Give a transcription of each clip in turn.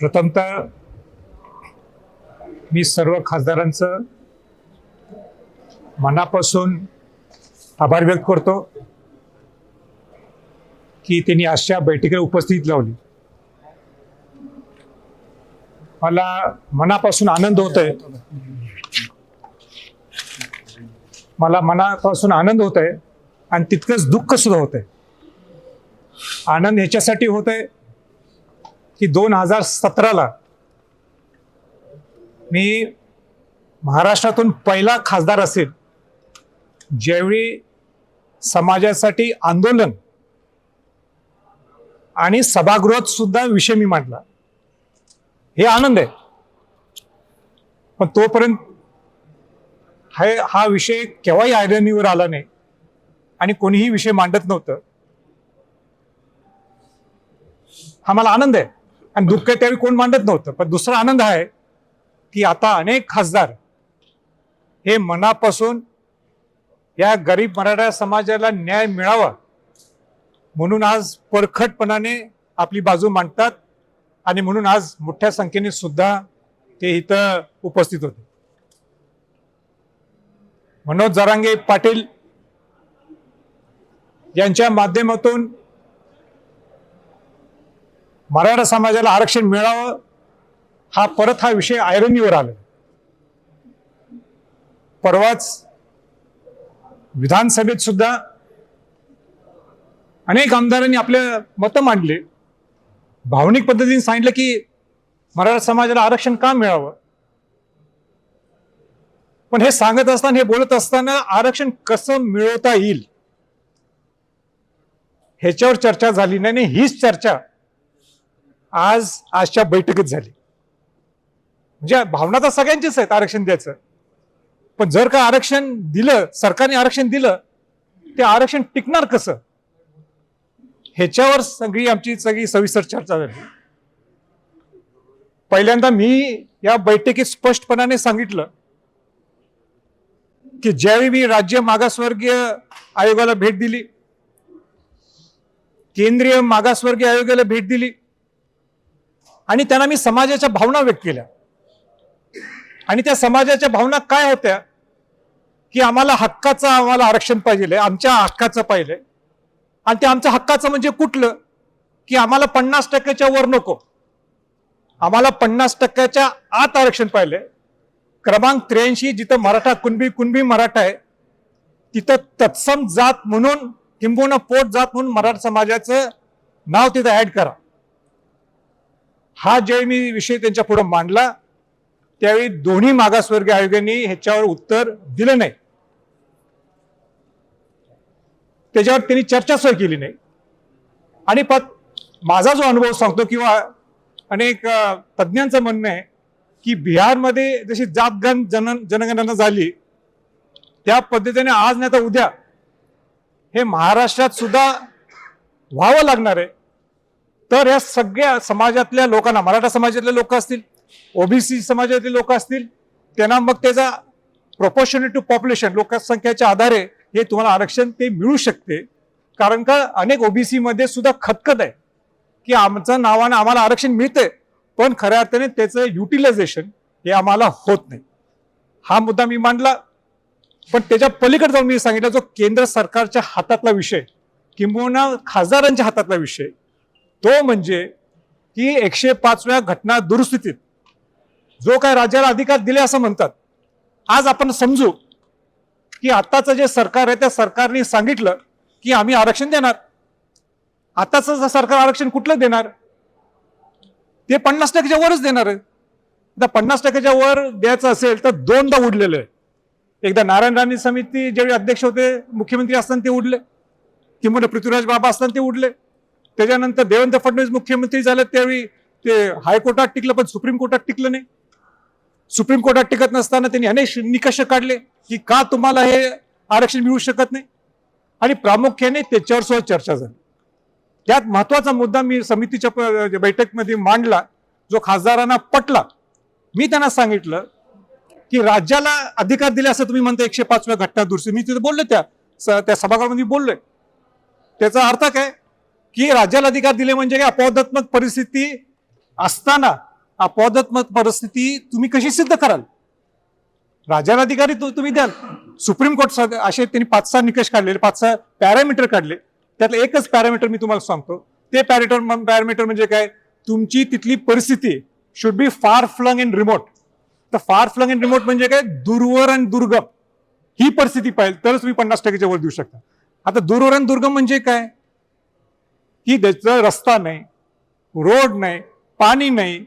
प्रथमतः मी सर्व खासदारांचं मनापासून आभार व्यक्त करतो की त्यांनी अशा बैठकीला उपस्थित लावली. मला मनापासून आनंद होत आहे मला मनापासून आनंद होत आहे आणि तितकंच दुःख सुद्धा होत आहे आनंद ह्याच्यासाठी होत आहे की दोन हजार सतराला मी महाराष्ट्रातून पहिला खासदार असेल ज्यावेळी समाजासाठी आंदोलन आणि सभागृहात सुद्धा विषय मी मांडला. हे आनंद आहे. पण तोपर्यंत हे हा विषय केव्हाही आयरणीवर आला नाही आणि कोणीही विषय मांडत नव्हतं. हा मला आनंद आहे. आणि दुःख आहे त्यावेळी कोण मांडत नव्हतं. पण दुसरा आनंद आहे की आता अनेक खासदार हे मनापासून या गरीब मराठा समाजाला न्याय मिळावा म्हणून आज परखटपणाने आपली बाजू मांडतात आणि म्हणून आज मोठ्या संख्येने सुद्धा ते इथं उपस्थित होते. मनोज जरांगे पाटील यांच्या माध्यमातून मराठा समाजाला आरक्षण मिळावं हा परत हा विषय आयरनीवर आला. परवाच विधानसभेत सुद्धा अनेक आमदारांनी आपले मतं मांडले. भावनिक पद्धतीने सांगितलं की मराठा समाजाला आरक्षण का मिळावं? पण हे सांगत असताना हे बोलत असताना आरक्षण कसं मिळवता येईल? ह्याच्यावर चर्चा झाली नाही हीच चर्चा आज आजच्या बैठकीत झाली. म्हणजे भावना तर सगळ्यांचीच आहेत आरक्षण द्यायचं. पण जर का आरक्षण दिलं सरकारने आरक्षण दिलं ते आरक्षण टिकणार कसं? ह्याच्यावर सगळी आमची सगळी सविस्तर चर्चा झाली. पहिल्यांदा मी या बैठकीत स्पष्टपणाने सांगितलं की ज्यावेळी मी राज्य मागासवर्गीय आयोगाला भेट दिली केंद्रीय मागासवर्गीय आयोगाला भेट दिली आणि त्यांना मी समाजाच्या भावना व्यक्त केल्या. आणि त्या समाजाच्या भावना काय होत्या? की आम्हाला हक्काचं आम्हाला आरक्षण पाहिजे आमच्या हक्काचं पाहिजे. आणि ते आमचं हक्काचं म्हणजे कुठलं? की आम्हाला पन्नास टक्क्याच्या वर नको. आम्हाला पन्नास टक्क्याच्या आत आरक्षण पाहिजे. क्रमांक त्र्याऐंशी जिथं मराठा कुणबी कुणबी मराठा आहे तिथं तत्सम जात म्हणून किंबहुना पोट जात म्हणून मराठा समाजाचं नाव तिथं ऍड करा. हा ज्यावेळी मी विषय त्यांच्या पुढे मांडला त्यावेळी दोन्ही मागासवर्गीय आयोगांनी ह्याच्यावर उत्तर दिलं नाही. त्याच्यावर त्यांनी चर्चा केली नाही. आणि पत माझा जो अनुभव सांगतो किंवा अनेक तज्ञांचं तज्ज्ञांचं म्हणणं आहे की बिहारमध्ये जशी जातगण जन जनगणना झाली त्या पद्धतीने आज नाही तर उद्या हे महाराष्ट्रात सुद्धा व्हावं लागणार आहे. तर या सगळ्या समाजातल्या लोकांना मराठा समाजातले लोक असतील ओबीसी समाजातले लोक असतील त्यांना मग त्याचा प्रपोर्शनेट टू पॉप्युलेशन लोकसंख्येच्या आधारे हे तुम्हाला आरक्षण ते मिळू शकते. कारण का अनेक ओबीसीमध्ये सुद्धा खतखत आहे की आमचं नावानं आम्हाला आरक्षण मिळतंय पण खऱ्या अर्थाने त्याचं युटिलायझेशन हे आम्हाला होत नाही. हा मुद्दा मी मांडला पण त्याच्या पलीकडे जाऊन मी सांगितलं जो केंद्र सरकारच्या हातातला विषय किंबहुना खासदारांच्या हातातला विषय तो म्हणजे की एकशे पाचव्या घटना दुरुस्तीत जो काय राज्याला अधिकार दिले असं म्हणतात आज आपण समजू की आताचं जे सरकार आहे त्या सरकारने सांगितलं की आम्ही आरक्षण देणार. आताचं सरकार आरक्षण कुठलं देणार? ते पन्नास टक्क्याच्या वरच देणार आहे. आता पन्नास टक्क्याच्या वर द्यायचं असेल तर दोनदा उडलेलं आहे. एकदा नारायण राणे समिती ज्यावेळी अध्यक्ष होते मुख्यमंत्री असताना ते उडले. किंवा पृथ्वीराज बाबा असताना ते उडले. त्याच्यानंतर देवेंद्र फडणवीस मुख्यमंत्री झाले त्यावेळी ते हायकोर्टात टिकलं पण सुप्रीम कोर्टात टिकलं नाही. सुप्रीम कोर्टात टिकत नसताना त्यांनी अनेक निकष काढले की का तुम्हाला हे आरक्षण मिळू शकत नाही? आणि प्रामुख्याने त्याच्यावर सुद्धा चर्चा झाली. त्यात महत्त्वाचा मुद्दा मी समितीच्या म्हणजे बैठकमध्ये मांडला जो खासदारांना पटला. मी त्यांना सांगितलं की राज्याला अधिकार दिले असं तुम्ही म्हणता एकशे पाचव्या घटना दुरुस्ती मी तिथे बोललो त्या स- त्या सभागृहामध्ये बोललोय. त्याचा अर्थ काय? की राज्याला अधिकार दिले म्हणजे काय? अपवादात्मक परिस्थिती असताना अपवादात्मक परिस्थिती तुम्ही कशी सिद्ध कराल? राज्याला अधिकारी तु- तुम्ही द्याल. सुप्रीम कोर्ट सग- असे त्यांनी पाच सहा निकष काढलेले पाच सहा पॅरामीटर काढले. त्यातलं एकच पॅरामीटर मी तुम्हाला सांगतो. ते पॅरेटर पॅरामीटर म्हणजे काय? तुमची तिथली परिस्थिती शुड बी फार फ्लंग अँड रिमोट तर फार फ्लंग अँड रिमोट म्हणजे काय? दूरवर आणि दुर्गम. ही परिस्थिती पाहिजे तरच तुम्ही पन्नास टक्क्याच्या वर देऊ शकता. आता दूरवर आणि दुर्गम म्हणजे काय? की त्याचा रस्ता नाही रोड नाही पाणी नाही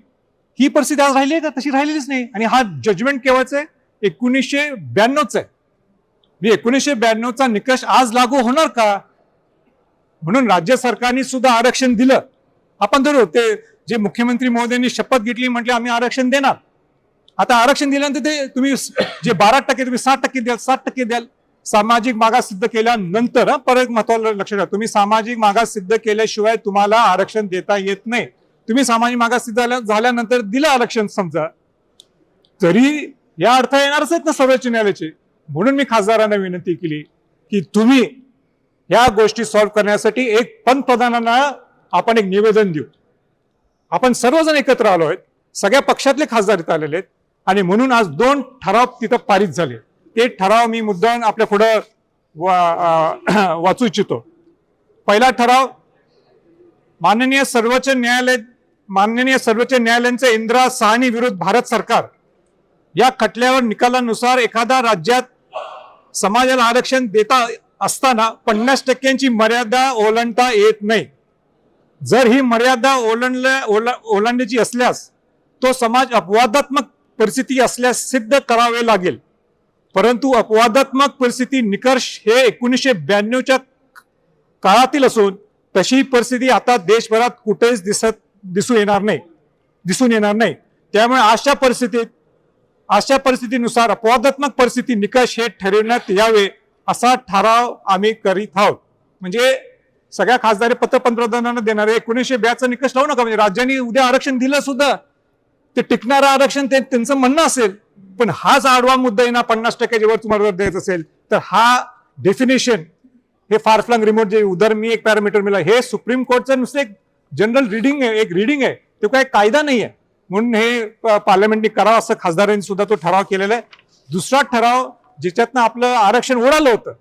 ही परिस्थिती आज राहिली आहे का? तशी राहिलेलीच नाही. आणि हा जजमेंट केव्हाच आहे? एकोणीसशे ब्याण्णवच आहे. मी एकोणीसशे ब्याण्णवचा निकष आज लागू होणार का? म्हणून राज्य सरकारने सुद्धा आरक्षण दिलं. आपण धरू ते जे मुख्यमंत्री महोदयांनी शपथ घेतली म्हटले आम्ही आरक्षण देणार. आता आरक्षण दिल्यानंतर ते तुम्ही जे बारा टक्के तुम्ही साठ टक्के द्याल साठ टक्के द्याल. सामाजिक मागास सिद्ध केल्यानंतर परत एक महत्वाचं लक्ष द्या तुम्ही सामाजिक मागास सिद्ध केल्याशिवाय तुम्हाला आरक्षण देता येत नाही. तुम्ही सामाजिक मागास सिद्ध झाल्यानंतर दिलं आरक्षण समजा तरी या अर्थ येणारच आहेत ना सर्वोच्च न्यायालयाचे. म्हणून मी खासदारांना विनंती केली की तुम्ही या गोष्टी सॉल्व्ह करण्यासाठी एक पंतप्रधानांना आपण एक निवेदन देऊ. आपण सर्वजण एकत्र आलो आहेत. सगळ्या पक्षातले खासदार इथं आलेले आहेत. आणि म्हणून आज दोन ठराव तिथं पारित झाले ते ठराव मी मुद्दाम आपल्या पुढं वा- वाचू इच्छितो. पहिला ठराव माननीय सर्वोच्च न्यायालय माननीय सर्वोच्च न्यायालयाचे इंदिरा साहनी विरुद्ध भारत सरकार या खटल्यावर निकालानुसार एखाद्या राज्यात समाजाला आरक्षण देता असताना पन्नास टक्क्यांची मर्यादा ओलांडता येत नाही. जर ही मर्यादा ओलांडल्या ओला ओलांडायची असल्यास तो समाज अपवादात्मक परिस्थिती असल्यास सिद्ध करावे लागेल. परंतु अपवादात्मक परिस्थिती निकष हे एकोणीसशे ब्याण्णवच्या काळातील असून तशी परिस्थिती आता देशभरात कुठेच दिसत दिसून येणार नाही दिसून येणार नाही. त्यामुळे अशा परिस्थितीत अशा परिस्थितीनुसार अपवादात्मक परिस्थिती निकष हे ठरवण्यात यावे असा ठराव आम्ही करीत आहोत. म्हणजे सगळ्या खासदारी पत्र पंतप्रधानांना देणारे एकोणीसशे ब्याचा निकष लावू नका. म्हणजे राज्यांनी उद्या आरक्षण दिलं सुद्धा ते टिकणारं आरक्षण ते त्यांचं म्हणणं असेल पण हाच आडवा मुद्दा आहे ना पन्नास टक्क्याच्या वर तुम्हाला जर द्यायचं असेल तर हा डेफिनेशन हे फार फ्लंग रिमोट जे उदर मी एक पॅरामीटर मिळाला हे सुप्रीम कोर्टचं नुसतं एक जनरल रिडिंग आहे एक रिडिंग आहे. तो काय कायदा नाही आहे. म्हणून हे पार्लमेंटने करावं असं खासदारांनी सुद्धा तो ठराव केलेला आहे. दुसरा ठराव ज्याच्यातनं आपलं आरक्षण उडालं होतं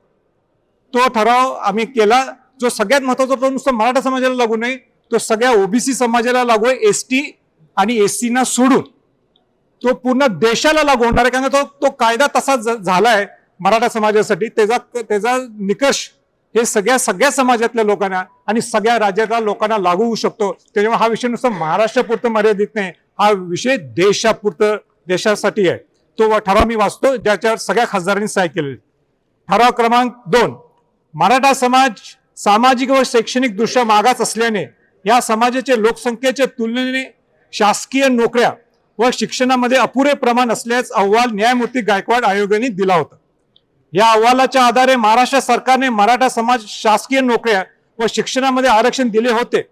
तो ठराव आम्ही केला. जो सगळ्यात महत्त्वाचा तो नुसतं मराठा समाजाला लागू नये तो सगळ्या ओबीसी समाजाला लागू आहे एस टी आणि एस सीना सोडून. तो पूर्ण देशाला लागू होणार आहे. कारण तो तो कायदा तसा झालाय मराठा समाजासाठी. त्याचा त्याचा निकष हे सगळ्या सगळ्या समाजातल्या लोकांना आणि सगळ्या राज्यातल्या लोकांना लागू होऊ शकतो. त्याच्यामुळे हा विषय नुसतं महाराष्ट्रापुरतं मर्यादित नाही. हा विषय देशापुरतं देशासाठी आहे. तो ठराव मी वाचतो ज्याच्यावर सगळ्या खासदारांनी सहाय्य केलेली ठराव क्रमांक दोन. मराठा समाज सामाजिक व शैक्षणिक दृष्ट्या मागास असल्याने या समाजाचे लोकसंख्येच्या तुलनेने शासकीय नोकऱ्या व शिक्षणामध्ये अपुरे प्रमाण असल्यास अहवाल न्यायमूर्ती गायकवाड आयोगाने दिला होता. या अहवालाच्या आधारे महाराष्ट्र सरकारने मराठा समाज शासकीय नोकऱ्या व शिक्षणामध्ये आरक्षण दिले होते.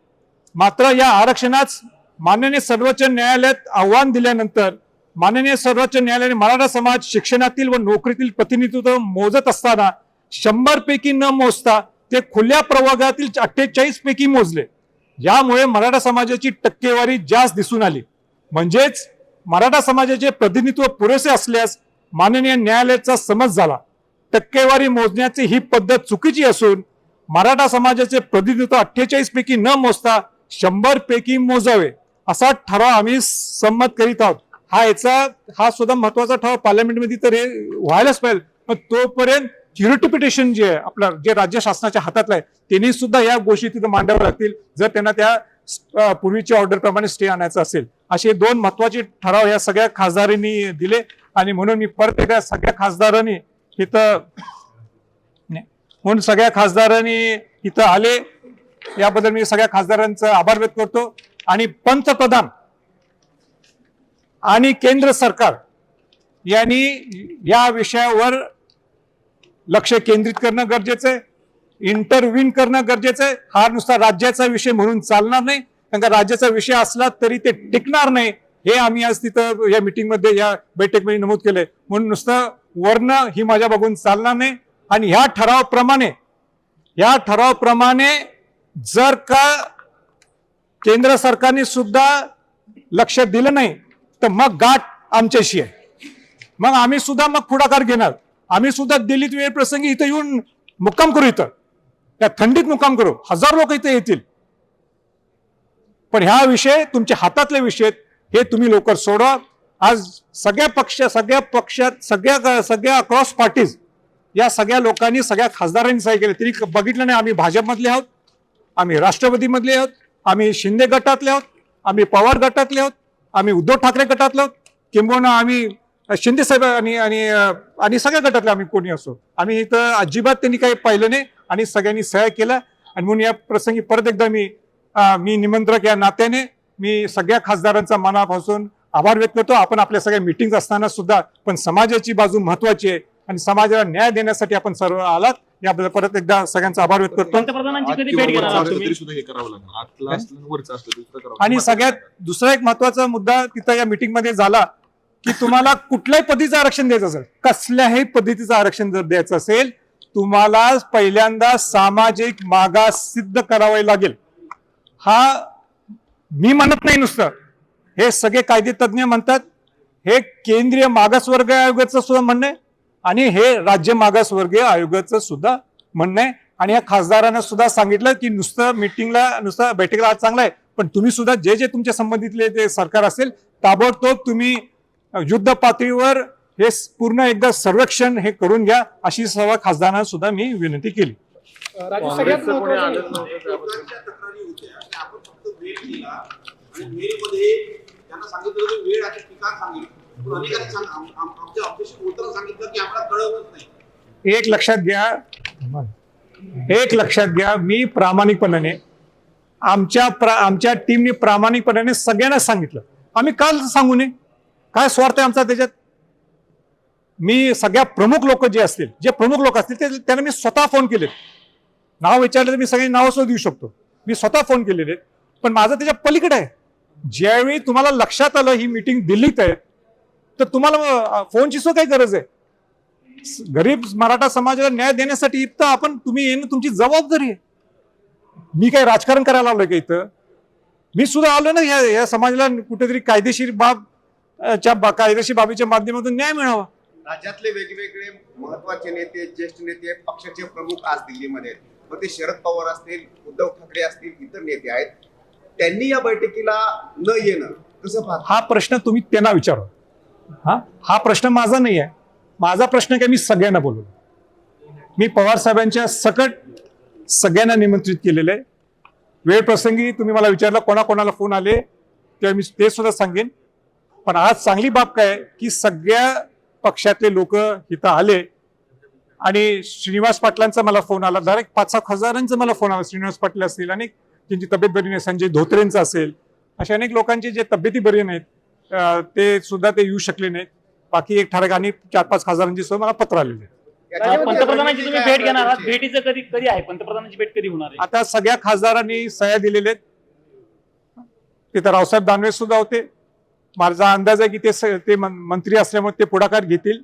मात्र या आरक्षणास माननीय सर्वोच्च न्यायालयात आव्हान दिल्यानंतर माननीय सर्वोच्च न्यायालयाने मराठा समाज शिक्षणातील व नोकरीतील प्रतिनिधित्व मोजत असताना शंभर पैकी न मोजता ते खुल्या प्रवर्गातील अठ्ठेचाळीस पैकी मोजले. यामुळे मराठा समाजाची टक्केवारी जास्त दिसून आली. म्हणजेच मराठा समाजाचे प्रतिनिधित्व पुरेसे असल्यास माननीय न्यायालयाचा समज झाला. टक्केवारी मोजण्याची ही पद्धत चुकीची असून मराठा समाजाचे प्रतिनिधित्व अठ्ठेचाळीस पैकी न मोजता शंभर पैकी मोजावे असा ठराव आम्ही संमत करीत आहोत. हा याचा हा सुद्धा महत्त्वाचा ठराव पार्लमेंटमध्ये तर हे व्हायलाच पाहिजे. पण तोपर्यंत ज्युरिटिफिकेशन जे आहे आपलं जे राज्य शासनाच्या हातातलं आहे त्यांनी सुद्धा या गोष्टी तिथं मांडाव्या लागतील. जर त्यांना त्या पूर्वीच्या ऑर्डर प्रमाणे स्टे आणायचा असेल. असे दोन महत्त्वाचे ठराव या सगळ्या खासदारांनी दिले आणि म्हणून मी परत एकदा सगळ्या खासदारांनी इथं म्हणून सगळ्या खासदारांनी इथं आले. याबद्दल मी सगळ्या खासदारांचा आभार व्यक्त करतो. आणि पंतप्रधान आणि केंद्र सरकार यांनी या विषयावर लक्ष केंद्रित करणं गरजेचं आहे. इंटरव्हीन करणं गरजेचं आहे. हा नुसता राज्याचा विषय म्हणून चालणार नाही. कारण का राज्याचा विषय असला तरी ते टिकणार नाही. हे आम्ही आज तिथं या मिटिंगमध्ये या बैठकमध्ये नमूद केलंय. म्हणून नुसतं वर्ण ही माझ्या बघून चालणार नाही. आणि ह्या ठरावाप्रमाणे या ठरावाप्रमाणे जर का केंद्र सरकारने सुद्धा लक्ष दिलं नाही तर मग गाठ आमच्याशी आहे. मग आम्ही सुद्धा मग पुढाकार घेणार. आम्ही सुद्धा दिल्लीत वेळ प्रसंगी इथं येऊन मुक्काम करू इथं. त्या थंडीत मुक्काम करू. हजार लोक इथे येतील. पण ह्या विषय तुमच्या हातातले विषय आहेत. हे तुम्ही लवकर सोडवा आज सगळ्या पक्ष सगळ्या पक्षात सगळ्या सगळ्या अक्रॉस पार्टीज या सगळ्या लोकांनी सगळ्या खासदारांनी सही केले. तरी बघितलं नाही आम्ही भाजपमधले आहोत. आम्ही राष्ट्रवादीमधले आहोत. आम्ही शिंदे गटातले आहोत. आम्ही पवार गटातले आहोत. आम्ही उद्धव ठाकरे गटातले आहोत. किंबहुना आम्ही शिंदे साहेब आणि आणि आणि सगळ्या गटातले आम्ही कोणी असो. आम्ही इथं अजिबात त्यांनी काही पाहिलं नाही आणि सगळ्यांनी सह्या केल्या. आणि म्हणून या प्रसंगी परत एकदा मी मी निमंत्रक या नात्याने मी सगळ्या खासदारांचा मनापासून आभार व्यक्त करतो. आपण आपल्या सगळ्या मिटिंग असताना सुद्धा पण समाजाची बाजू महत्वाची आहे आणि समाजाला न्याय देण्यासाठी आपण सर्व आलात. याबद्दल परत एकदा सगळ्यांचा आभार व्यक्त करतो. हे आणि. सगळ्यात दुसरा एक महत्त्वाचा मुद्दा तिथं या मीटिंगमध्ये झाला. की तुम्हाला कुठल्याही पद्धतीचं आरक्षण द्यायचं असेल कसल्याही पद्धतीचं आरक्षण जर द्यायचं असेल तुम्हाला पहिल्यांदा सामाजिक मागास सिद्ध करावे लागेल. हा मी म्हणत नाही नुसतं. हे सगळे कायदे तज्ज्ञ म्हणतात. हे केंद्रीय मागासवर्ग आयोगाचं सुद्धा म्हणणं आहे. आणि हे राज्य मागासवर्गीय आयोगाचं सुद्धा म्हणणं आहे. आणि या खासदारांना सुद्धा सांगितलं की नुसतं मिटिंगला नुसतं बैठकीला आज चांगलं आहे. पण तुम्ही सुद्धा जे जे तुमच्या संबंधितले ते सरकार असेल ताबडतोब तुम्ही युद्ध पातळीवर हे पूर्ण एकदा सर्वेक्षण हे करून घ्या अशी सर्व खासदारांना सुद्धा मी विनंती केली. एक लक्षात घ्या. एक लक्षात घ्या मी प्रामाणिकपणाने आमच्या प्रा आमच्या टीमने प्रामाणिकपणाने सगळ्यांना सांगितलं. आम्ही काल सांगू नये. काय स्वार्थ आहे आमचा त्याच्यात? मी सगळ्या प्रमुख लोक जे असतील जे प्रमुख लोक असतील ते त्यांना मी स्वतः फोन केले नाव विचारले तर मी सगळ्यांनी नावं सुद्धा देऊ शकतो. मी स्वतः फोन केलेले पण माझं त्याच्या पलीकडे आहे. ज्यावेळी तुम्हाला लक्षात आलं ही मीटिंग दिल्लीत आहे तर तुम्हाला फोनची सुद्धा काही गरज आहे. गरीब मराठा समाजाला न्याय देण्यासाठी इथं आपण तुम्ही येणं तुमची जबाबदारी आहे. मी काही राजकारण करायला आलोय का इथं? मी सुद्धा आलो ना या या समाजाला कुठेतरी कायदेशीर बाब च्या कायदेशीर बाबीच्या माध्यमातून न्याय मिळावा. राज्यातले वेगवेगळे महत्त्वाचे नेते ज्येष्ठ नेते पक्षाचे प्रमुख आज दिल्लीमध्ये आहेत. मग ते शरद पवार असतील उद्धव ठाकरे असतील इतर नेते आहेत. त्यांनी या बैठकीला न येणं कसं पाहता? हा प्रश्न तुम्ही त्यांना विचारा. हा? हा प्रश्न माझा नाही आहे. माझा प्रश्न काय मी सगळ्यांना बोलवलो. मी पवार साहेबांच्या सकट सगळ्यांना निमंत्रित केलेलं आहे. वेळ प्रसंगी तुम्ही मला विचारलं कोणाकोणाला फोन आले तेव्हा मी ते सुद्धा सांगेन. पण आज चांगली बाब काय की सगळ्या पक्षातले लोक इथं आले आणि श्रीनिवास पाटलांचा मला फोन आला. डायरेक्ट पाच सहा हजारांचा मला फोन आला. श्रीनिवास पाटील असतील अनेक ज्यांची तब्येत बरी नाही संजय धोत्रेंचा असेल अशा अनेक लोकांची जे तब्येती बरी नाहीत ते सुद्धा ते येऊ शकले नाहीत. बाकी एक ठराक आणि चार पाच खासदारांची सुद्धा मला पत्र आलेले पंतप्रधानांची तुम्ही भेट घेणार. आहात? भेटीचं कधी कधी आहे? पंतप्रधानांची भेट कधी होणार आहे? आता सगळ्या खासदारांनी सह्या दिलेल्या आहेत. तिथं रावसाहेब दानवे सुद्धा होते. माझा अंदाज आहे की ते स- ते मंत्री असल्यामुळे ते पुढाकार घेतील.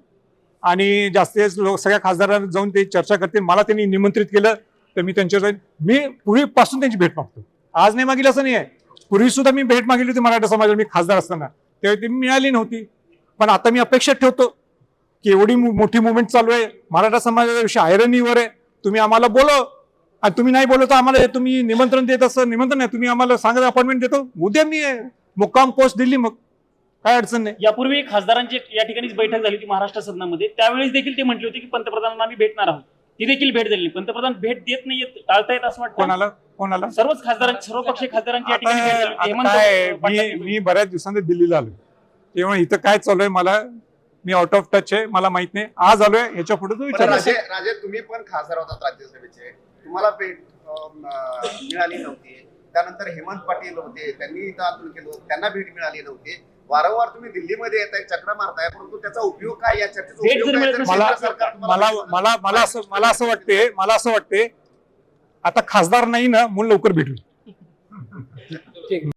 आणि जास्तीत जास्त लोक सगळ्या खासदारांना जाऊन ते चर्चा करतील. मला त्यांनी निमंत्रित केलं तर मी त्यांच्यावर मी पूर्वीपासून त्यांची भेट मागतो. आज नाही मागितलं असं नाही आहे. पूर्वी सुद्धा मी भेट मागितली होती मराठा समाजाला. मी खासदार असताना. तेव्हा ती मिळाली नव्हती. पण आता मी अपेक्षा ठेवतो की एवढी मोठी मुवमेंट चालू आहे. मराठा समाजाचा विषय आयरनीवर आहे. तुम्ही आम्हाला बोलव. आणि तुम्ही नाही बोलवता आम्हाला तुम्ही निमंत्रण देत असं निमंत्रण नाही. तुम्ही आम्हाला सांगा अपॉइंटमेंट देतो. उद्या मी आहे. मुक्काम पोस्ट दिली मग. काय अडचण नाही. यापूर्वी खासदारांची या ठिकाणीच बैठक झाली होती महाराष्ट्र सदनामध्ये. त्यावेळेस देखील ते म्हटले होते की पंतप्रधानांना आम्ही भेटणार आहोत. ती देखील भेट झाली नाही. पंतप्रधान भेट देत नाहीयेत. टाळतायत असं वाटतं? कोणाला? कोणाला? सर्वच खासदार सर्व पक्षीय खासदारांची या आता ठिकाणी भेट झाली होती. आता हेमंत काय? पाटलांची मी मी बऱ्याच दिवसांनी दिल्लीला आलो तेव्हा इथं काय चालू आहे मला मी आउट ऑफ टच आहे. मला माहीत नाही. आज आलोय. ह्याच्या पुढे तो पण विचार राजे राजे तुम्ही पण खासदार होतात राज्यसभेचे. तुम्हाला भेट अं, मिळाली नव्हती. त्यानंतर हेमंत पाटील होते. त्यांनी इथं आंदोलन केलं होतं. त्यांना भेट मिळाली नव्हती. वारंवार तुम्ही दिल्लीमध्ये येत आहे चक्र मारताय परंतु त्याचा उपयोग काय? या चर्चेचा मला मला मला मला असं मला असं वाटते मला असं वाटते आता खासदार नाही ना म्हणून लवकर भेटू.